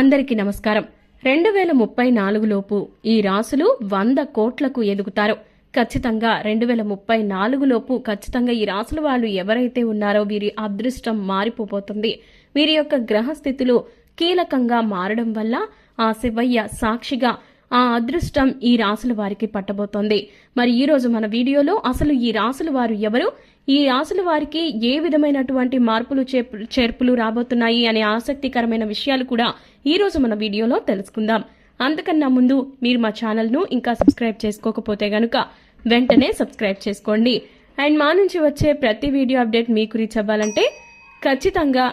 అందరికీ నమస్కారం. రెండు వేల ముప్పై నాలుగులోపు ఈ రాసులు వంద కోట్లకు ఎదుగుతారు. ఖచ్చితంగా రెండు వేల ముప్పై నాలుగులోపు ఖచ్చితంగా ఈ రాసుల వాళ్ళు ఎవరైతే ఉన్నారో వీరి అదృష్టం మారిపోబోతుంది. వీరి యొక్క గ్రహస్థితులు కీలకంగా మారడం వల్ల ఆ శివయ్య సాక్షిగా ఆ అదృష్టం ఈ రాసుల వారికి పట్టబోతోంది. మరి ఈరోజు మన వీడియోలో అసలు ఈ రాసుల వారు ఎవరు? ఈ రాసుల వారికి ఏ విధమైనటువంటి మార్పులు చేర్పులు రాబోతున్నాయి అనే ఆసక్తికరమైన విషయాలు కూడా ఈరోజు మన వీడియోలో తెలుసుకుందాం. అంతకన్నా ముందు మీరు మా ఛానల్ను ఇంకా సబ్స్క్రైబ్ చేసుకోకపోతే గనుక వెంటనే సబ్స్క్రైబ్ చేసుకోండి. అండ్ మా నుంచి వచ్చే ప్రతి వీడియో అప్డేట్ మీకు రీచ్ అవ్వాలంటే ఖచ్చితంగా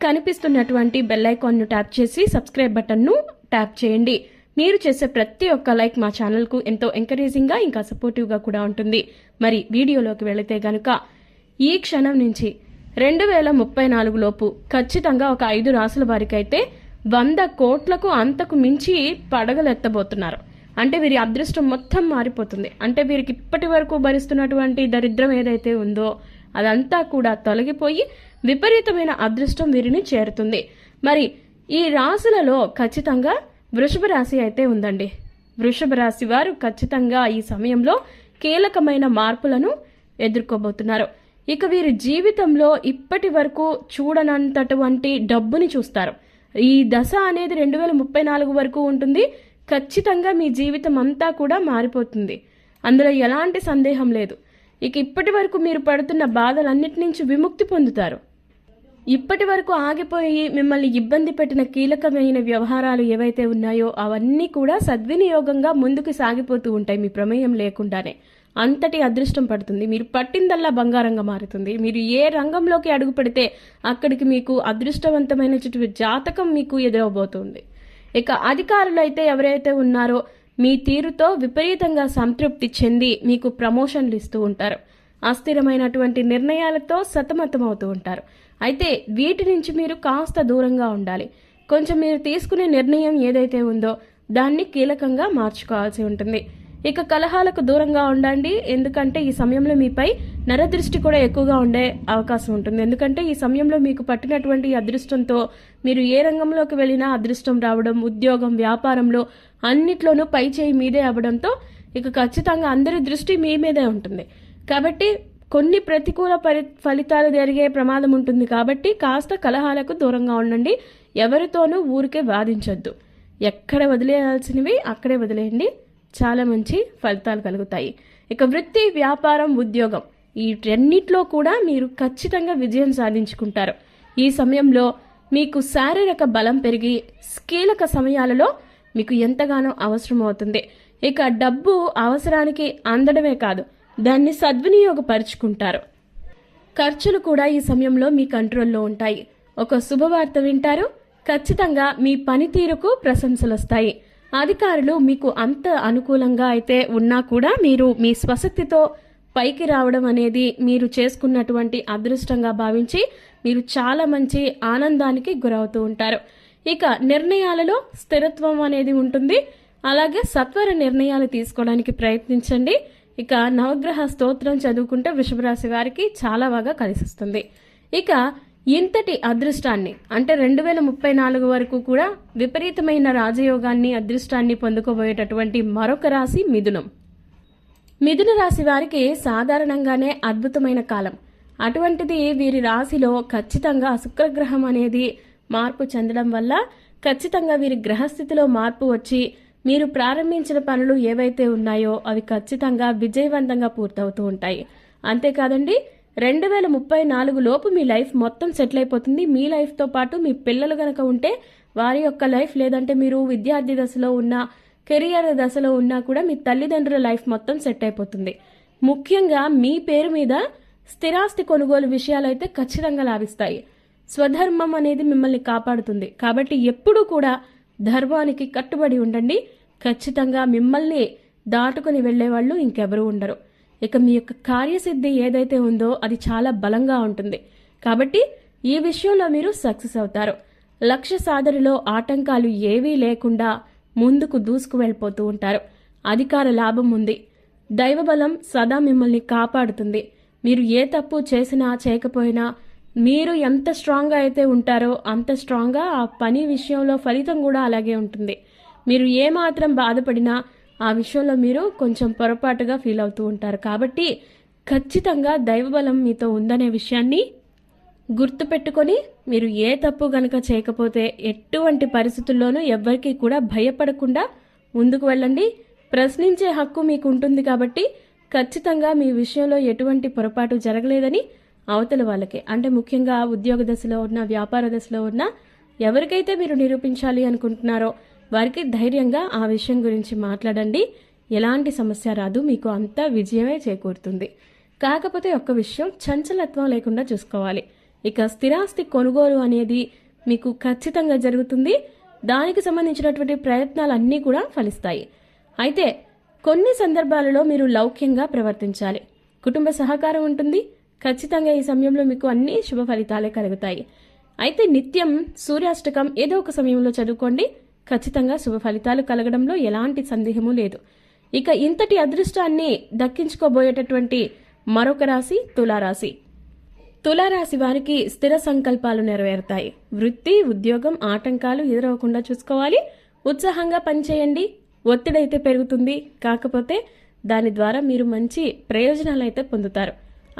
కనిపిస్తున్నటువంటి బెల్ ఐకాన్ను ట్యాప్ చేసి సబ్స్క్రైబ్ బటన్ను ట్యాప్ చేయండి. మీరు చేసే ప్రతి ఒక్క లైక్ మా ఛానల్కు ఎంతో ఎంకరేజింగ్గా ఇంకా సపోర్టివ్గా కూడా ఉంటుంది. మరి వీడియోలోకి వెళితే గనుక ఈ క్షణం నుంచి రెండు వేల ముప్పై నాలుగు లోపు ఖచ్చితంగా ఒక ఐదు రాసుల వారికైతే వంద కోట్లకు అంతకు మించి పడగలెత్తబోతున్నారు. అంటే వీరి అదృష్టం మొత్తం మారిపోతుంది. అంటే వీరికి ఇప్పటి వరకు భరిస్తున్నటువంటి దరిద్రం ఏదైతే ఉందో అదంతా కూడా తొలగిపోయి విపరీతమైన అదృష్టం వీరిని చేరుతుంది. మరి ఈ రాశులలో ఖచ్చితంగా వృషభ రాశి అయితే ఉందండి. వృషభ రాశి వారు ఖచ్చితంగా ఈ సమయంలో కీలకమైన మార్పులను ఎదుర్కోబోతున్నారు. ఇక వీరి జీవితంలో ఇప్పటి వరకు చూడనంతటువంటి డబ్బుని చూస్తారు. ఈ దశ అనేది రెండు వేల ముప్పై నాలుగు వరకు ఉంటుంది. ఖచ్చితంగా మీ జీవితం అంతా కూడా మారిపోతుంది. అందులో ఎలాంటి సందేహం లేదు. ఇక ఇప్పటి వరకు మీరు పడుతున్న బాధలన్నిటి నుంచి విముక్తి పొందుతారు. ఇప్పటి వరకు ఆగిపోయి మిమ్మల్ని ఇబ్బంది పెట్టిన కీలకమైన వ్యవహారాలు ఏవైతే ఉన్నాయో అవన్నీ కూడా సద్వినియోగంగా ముందుకు సాగిపోతూ ఉంటాయి. మీ ప్రమేయం లేకుండానే అంతటి అదృష్టం పడుతుంది. మీరు పట్టిందల్లా బంగారంగా మారుతుంది. మీరు ఏ రంగంలోకి అడుగు పెడితే అక్కడికి మీకు అదృష్టవంతమైన చుట్టూ జాతకం మీకు ఎదురవబోతుంది. ఇక అధికారులు అయితే ఎవరైతే ఉన్నారో మీ తీరుతో విపరీతంగా సంతృప్తి చెంది మీకు ప్రమోషన్లు ఇస్తూ ఉంటారు. అస్థిరమైనటువంటి నిర్ణయాలతో సతమతమవుతూ ఉంటారు. అయితే వీటి నుంచి మీరు కాస్త దూరంగా ఉండాలి. కొంచెం మీరు తీసుకునే నిర్ణయం ఏదైతే ఉందో దాన్ని కీలకంగా మార్చుకోవాల్సి ఉంటుంది. ఇక కలహాలకు దూరంగా ఉండండి. ఎందుకంటే ఈ సమయంలో మీపై నరదృష్టి కూడా ఎక్కువగా ఉండే అవకాశం ఉంటుంది. ఎందుకంటే ఈ సమయంలో మీకు పట్టినటువంటి అదృష్టంతో మీరు ఏ రంగంలోకి వెళ్ళినా అదృష్టం రావడం ఉద్యోగం వ్యాపారంలో అన్నిట్లోనూ పై చేయి మీదే అవ్వడంతో ఇక ఖచ్చితంగా అందరి దృష్టి మీ మీదే ఉంటుంది. కాబట్టి కొన్ని ప్రతికూల పరి ఫలితాలు జరిగే ప్రమాదం ఉంటుంది కాబట్టి కాస్త కలహాలకు దూరంగా ఉండండి. ఎవరితోనూ ఊరికే వాదించొద్దు. ఎక్కడ వదిలేయాల్సినవి అక్కడే వదిలేయండి. చాలా మంచి ఫలితాలు కలుగుతాయి. ఇక వృత్తి వ్యాపారం ఉద్యోగం ఈ రెండిట్లో కూడా మీరు ఖచ్చితంగా విజయం సాధించుకుంటారు. ఈ సమయంలో మీకు శారీరక బలం పెరిగి కీలక సమయాలలో మీకు ఎంతగానో అవసరం అవుతుంది ఇక డబ్బు అవసరానికి అందడమే కాదు దాన్ని సద్వినియోగపరుచుకుంటారు. ఖర్చులు కూడా ఈ సమయంలో మీ కంట్రోల్లో ఉంటాయి. ఒక శుభవార్త వింటారు. ఖచ్చితంగా మీ పనితీరుకు ప్రశంసలు వస్తాయి అధికారులు మీకు అంత అనుకూలంగా అయితే ఉన్నా కూడా మీరు మీ స్వశక్తితో పైకి రావడం అనేది మీరు చేసుకున్నటువంటి అదృష్టంగా భావించి మీరు చాలా మంచి ఆనందానికి గురవుతూ ఉంటారు. ఇక నిర్ణయాలలో స్థిరత్వం అనేది ఉంటుంది. అలాగే సత్వర నిర్ణయాలు తీసుకోవడానికి ప్రయత్నించండి. ఇక నవగ్రహ స్తోత్రం చదువుకుంటే వృషభరాశి వారికి చాలా బాగా కలిసిస్తుంది. ఇక ఇంతటి అదృష్టాన్ని అంటే రెండు వేల ముప్పై నాలుగు వరకు కూడా విపరీతమైన రాజయోగాన్ని అదృష్టాన్ని పొందుకోబోయేటటువంటి మరొక రాశి మిథునం. మిథున రాశి వారికి సాధారణంగానే అద్భుతమైన కాలం. అటువంటిది వీరి రాశిలో ఖచ్చితంగా శుక్రగ్రహం అనేది మార్పు చెందడం వల్ల ఖచ్చితంగా వీరి గ్రహస్థితిలో మార్పు వచ్చి మీరు ప్రారంభించిన పనులు ఏవైతే ఉన్నాయో అవి ఖచ్చితంగా విజయవంతంగా పూర్తవుతూ ఉంటాయి. అంతేకాదండి రెండు వేల ముప్పై నాలుగు లోపు మీ లైఫ్ మొత్తం సెటిల్ అయిపోతుంది. మీ లైఫ్తో పాటు మీ పిల్లలు కనుక ఉంటే వారి యొక్క లైఫ్ లేదంటే మీరు విద్యార్థి దశలో ఉన్న కెరియర్ దశలో ఉన్నా కూడా మీ తల్లిదండ్రుల లైఫ్ మొత్తం సెట్ అయిపోతుంది. ముఖ్యంగా మీ పేరు మీద స్థిరాస్తి కొనుగోలు విషయాలైతే ఖచ్చితంగా లాభిస్తాయి. స్వధర్మం అనేది మిమ్మల్ని కాపాడుతుంది. కాబట్టి ఎప్పుడూ కూడా ధర్మానికి కట్టుబడి ఉండండి. ఖచ్చితంగా మిమ్మల్ని దాటుకుని వెళ్ళేవాళ్ళు ఇంకెవరూ ఉండరు. ఇక మీ యొక్క కార్యసిద్ధి ఏదైతే ఉందో అది చాలా బలంగా ఉంటుంది. కాబట్టి ఈ విషయంలో మీరు సక్సెస్ అవుతారు. లక్ష్య సాధనలో ఆటంకాలు ఏవీ లేకుండా ముందుకు దూసుకు వెళ్ళిపోతూ ఉంటారు. అధికార లాభం ఉంది. దైవబలం సదా మిమ్మల్ని కాపాడుతుంది. మీరు ఏ తప్పు చేసినా చేయకపోయినా మీరు ఎంత స్ట్రాంగ్గా అయితే ఉంటారో అంత స్ట్రాంగ్గా ఆ పని విషయంలో ఫలితం కూడా అలాగే ఉంటుంది. మీరు ఏమాత్రం బాధపడినా ఆ విషయంలో మీరు కొంచెం పొరపాటుగా ఫీల్ అవుతూ ఉంటారు. కాబట్టి ఖచ్చితంగా దైవబలం మీతో ఉందనే విషయాన్ని గుర్తుపెట్టుకొని మీరు ఏ తప్పు గనక చేయకపోతే ఎటువంటి పరిస్థితుల్లోనూ ఎవ్వరికీ కూడా భయపడకుండా ముందుకు వెళ్ళండి. ప్రశ్నించే హక్కు మీకు ఉంటుంది కాబట్టి ఖచ్చితంగా మీ విషయంలో ఎటువంటి పొరపాటు జరగలేదని అవతల వాళ్ళకి. అంటే ముఖ్యంగా ఉద్యోగ దశలో ఉన్న వ్యాపార దశలో ఉన్న ఎవరికైతే మీరు నిరూపించాలి అనుకుంటున్నారో వారికి ధైర్యంగా ఆ విషయం గురించి మాట్లాడండి. ఎలాంటి సమస్య రాదు మీకు అంతా విజయమే చేకూరుతుంది. కాకపోతే ఒక్క విషయం చంచలత్వం లేకుండా చూసుకోవాలి. ఇక స్థిరాస్తి కొనుగోలు అనేది మీకు ఖచ్చితంగా జరుగుతుంది. దానికి సంబంధించినటువంటి ప్రయత్నాలన్నీ కూడా ఫలిస్తాయి. అయితే కొన్ని సందర్భాలలో మీరు లౌక్యంగా ప్రవర్తించాలి. కుటుంబ సహకారం ఉంటుంది. ఖచ్చితంగా ఈ సమయంలో మీకు అన్ని శుభ ఫలితాలే కలుగుతాయి. అయితే నిత్యం సూర్యాష్టకం ఏదో ఒక సమయంలో చదువుకోండి. ఖచ్చితంగా శుభ ఫలితాలు కలగడంలో ఎలాంటి సందేహము లేదు. ఇక ఇంతటి అదృష్టాన్ని దక్కించుకోబోయేటటువంటి మరొక రాశి తులారాశి. తులారాశి వారికి స్థిర సంకల్పాలు నెరవేరుతాయి. వృత్తి ఉద్యోగం ఆటంకాలు ఎదురవకుండా చూసుకోవాలి. ఉత్సాహంగా పనిచేయండి. ఒత్తిడి అయితే పెరుగుతుంది. కాకపోతే దాని ద్వారా మీరు మంచి ప్రయోజనాలు అయితే పొందుతారు.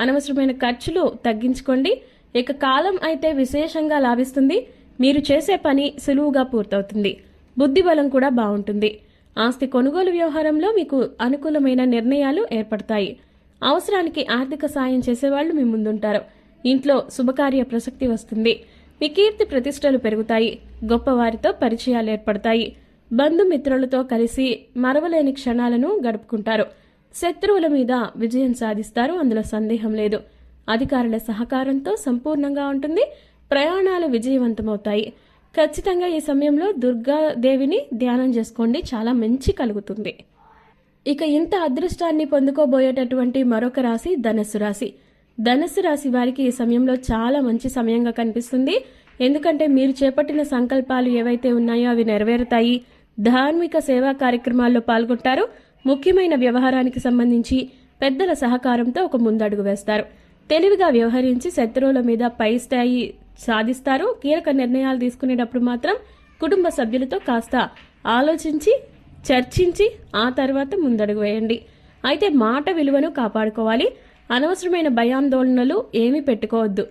అనవసరమైన ఖర్చులు తగ్గించుకోండి. ఇక కాలం అయితే విశేషంగా లాభిస్తుంది. మీరు చేసే పని సులువుగా పూర్తవుతుంది. బుద్ధి బలం కూడా బాగుంటుంది ఆస్తి కొనుగోలు వ్యవహారంలో మీకు అనుకూలమైన నిర్ణయాలు ఏర్పడతాయి. అవసరానికి ఆర్థిక సాయం చేసేవాళ్ళు మీ ముందుంటారు. ఇంట్లో శుభకార్య ప్రసక్తి వస్తుంది. మీ కీర్తి ప్రతిష్టలు పెరుగుతాయి. గొప్పవారితో పరిచయాలు ఏర్పడతాయి. బంధుమిత్రులతో కలిసి మరవలేని క్షణాలను గడుపుకుంటారు. శత్రువుల మీద విజయం సాధిస్తారు. అందులో సందేహం లేదు. అధికారుల సహకారంతో సంపూర్ణంగా ఉంటుంది. ప్రయాణాలు విజయవంతమవుతాయి. ఖచ్చితంగా ఈ సమయంలో దుర్గాదేవిని ధ్యానం చేసుకోండి. చాలా మంచి కలుగుతుంది. ఇక ఇంత అదృష్టాన్ని పొందుకోబోయేటటువంటి మరొక రాశి ధనస్సు రాశి. ధనస్సు రాశి వారికి ఈ సమయంలో చాలా మంచి సమయంగా కనిపిస్తుంది. ఎందుకంటే మీరు చేపట్టిన సంకల్పాలు ఏవైతే ఉన్నాయో అవి నెరవేరుతాయి. ధార్మిక సేవా కార్యక్రమాల్లో పాల్గొంటారు. ముఖ్యమైన వ్యవహారానికి సంబంధించి పెద్దల సహకారంతో ఒక ముందడుగు వేస్తారు. తెలివిగా వ్యవహరించి శత్రువుల మీద పై స్థాయి సాధిస్తారు. కీలక నిర్ణయాలు తీసుకునేటప్పుడు మాత్రం కుటుంబ సభ్యులతో కాస్త ఆలోచించి చర్చించి ఆ తర్వాత ముందడుగు వేయండి. అయితే మాట విలువను కాపాడుకోవాలి. అనవసరమైన భయాందోళనలు ఏమీ పెట్టుకోవద్దు.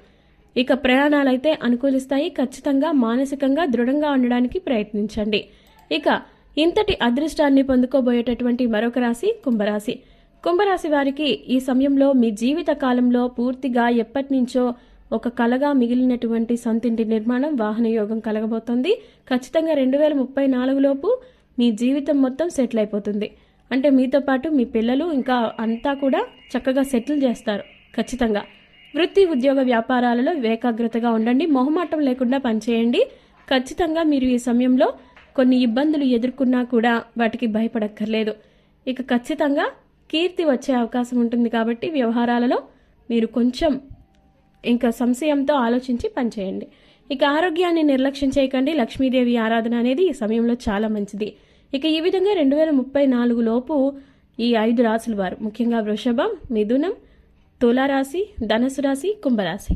ఇక ప్రయాణాలైతే అనుకూలిస్తాయి. ఖచ్చితంగా మానసికంగా దృఢంగా ఉండడానికి ప్రయత్నించండి. ఇక ఇంతటి అదృష్టాన్ని పొందుకోబోయేటటువంటి మరొక రాశి కుంభరాశి. కుంభరాశి వారికి ఈ సమయంలో మీ జీవిత కాలంలో పూర్తిగా ఎప్పటి నుంచో ఒక కలగా మిగిలినటువంటి సొంతింటి నిర్మాణం వాహన యోగం కలగబోతోంది. ఖచ్చితంగా రెండు వేల ముప్పై నాలుగులోపు మీ జీవితం మొత్తం సెటిల్ అయిపోతుంది. అంటే మీతో పాటు మీ పిల్లలు ఇంకా అంతా కూడా చక్కగా సెటిల్ చేస్తారు. ఖచ్చితంగా. వృత్తి ఉద్యోగ వ్యాపారాలలో ఏకాగ్రతగా ఉండండి. మొహమాటం లేకుండా పనిచేయండి. ఖచ్చితంగా మీరు ఈ సమయంలో కొన్ని ఇబ్బందులు ఎదుర్కొన్నా కూడా వాటికి భయపడక్కర్లేదు. ఇక ఖచ్చితంగా కీర్తి వచ్చే అవకాశం ఉంటుంది కాబట్టి వ్యవహారాలలో మీరు కొంచెం ఇంకా సంశయంతో ఆలోచించి పనిచేయండి. ఇక ఆరోగ్యాన్ని నిర్లక్ష్యం చేయకండి. లక్ష్మీదేవి ఆరాధన అనేది ఈ సమయంలో చాలా మంచిది. ఇక ఈ విధంగా రెండు వేల ముప్పై నాలుగు లోపు ఈ ఐదు రాసుల వారు. ముఖ్యంగా వృషభం మిథునం తులారాశి ధనసు రాశి కుంభరాశి.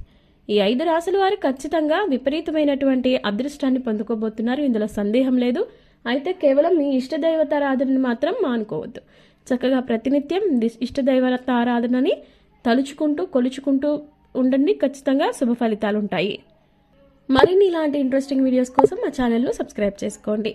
ఈ ఐదు రాసుల వారు ఖచ్చితంగా విపరీతమైనటువంటి అదృష్టాన్ని పొందుకోబోతున్నారు. ఇందులో సందేహం లేదు. అయితే కేవలం మీ ఇష్టదైవత ఆరాధనని మాత్రం మానుకోవద్దు. చక్కగా ప్రతినిత్యం ది- ఇష్టదైవత ఆరాధనని తలుచుకుంటూ కొలుచుకుంటూ ఉండండి. ఖచ్చితంగా శుభ ఫలితాలు ఉంటాయి మరిన్ని ఇలాంటి ఇంట్రెస్టింగ్ వీడియోస్ కోసం మా ఛానల్ను సబ్స్క్రైబ్ చేసుకోండి.